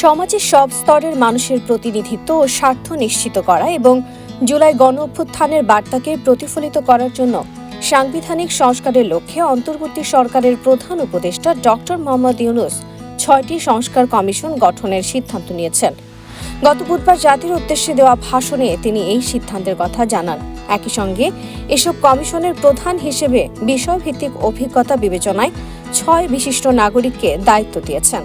সমাজের সব স্তরের মানুষের প্রতিনিধিত্ব ও স্বার্থ নিশ্চিত করা এবং জুলাই গণ অভ্যুত্থানের বার্তাকে প্রতিফলিত করার জন্য সাংবিধানিক সংস্কারের লক্ষ্যে অন্তর্বর্তী সরকারের প্রধান উপদেষ্টা ডক্টর মোহাম্মদ ইউনুস ছয়টি সংস্কার কমিশন গঠনের সিদ্ধান্ত নিয়েছেন। গত বুধবার জাতির উদ্দেশ্যে দেওয়া ভাষণে তিনি এই সিদ্ধান্তের কথা জানান। একই সঙ্গে এসব কমিশনের প্রধান হিসেবে বিষয়ভিত্তিক অভিজ্ঞতা বিবেচনায় ছয় বিশিষ্ট নাগরিককে দায়িত্ব দিয়েছেন।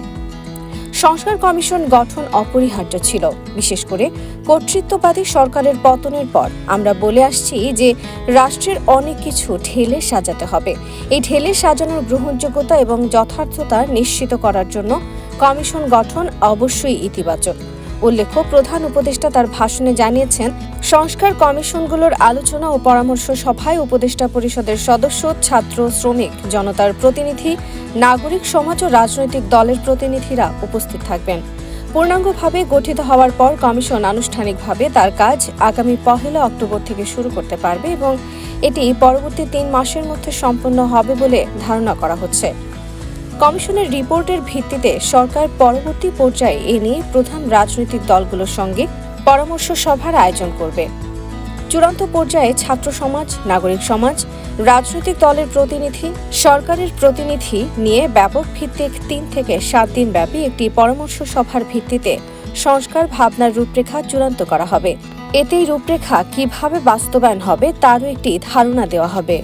সংস্কার কমিশন গঠন অপরিহার্য ছিল। বিশেষ করে কর্তৃত্ববাদী সরকারের পতনের পর আমরা বলে আসছি যে রাষ্ট্রের অনেক কিছু ঢেলে সাজাতে হবে। এই ঢেলে সাজানোর গ্রহণযোগ্যতা এবং যথার্থতা নিশ্চিত করার জন্য কমিশন গঠন অবশ্যই ইতিবাচক। উল্লেখ্য, প্রধান উপদেষ্টা তার ভাষণে জানিয়েছেন, সংস্কার কমিশনগুলোর আলোচনা ও পরামর্শ সভায় উপদেষ্টা পরিষদের সদস্য, ছাত্র, শ্রমিক, জনতার প্রতিনিধি, নাগরিক, সমাজ ও রাজনৈতিক দলের প্রতিনিধিরা উপস্থিত থাকবেন। পূর্ণাঙ্গভাবে গঠিত হওয়ার পর কমিশন আনুষ্ঠানিকভাবে তার কাজ আগামী পহেলা অক্টোবর থেকে শুরু করতে পারবে এবং এটি পরবর্তী তিন মাসের মধ্যে সম্পন্ন হবে বলে ধারণা করা হচ্ছে। কমিশনের রিপোর্টের ভিত্তিতে সরকার পরবর্তী পর্যায়ে এ নিয়ে প্রধান রাজনৈতিক দলগুলোর সঙ্গে পরামর্শ সভার আয়োজন করবে। চূড়ান্ত পর্যায়ে ছাত্র সমাজ, নাগরিক সমাজ, রাজনৈতিক দলের প্রতিনিধি, সরকারের প্রতিনিধি নিয়ে ব্যাপক ভিত্তিক তিন থেকে সাত দিন ব্যাপী একটি পরামর্শ সভার ভিত্তিতে সংস্কার ভাবনার রূপরেখা চূড়ান্ত করা হবে। এতেই রূপরেখা কীভাবে বাস্তবায়ন হবে তারও একটি ধারণা দেওয়া হবে।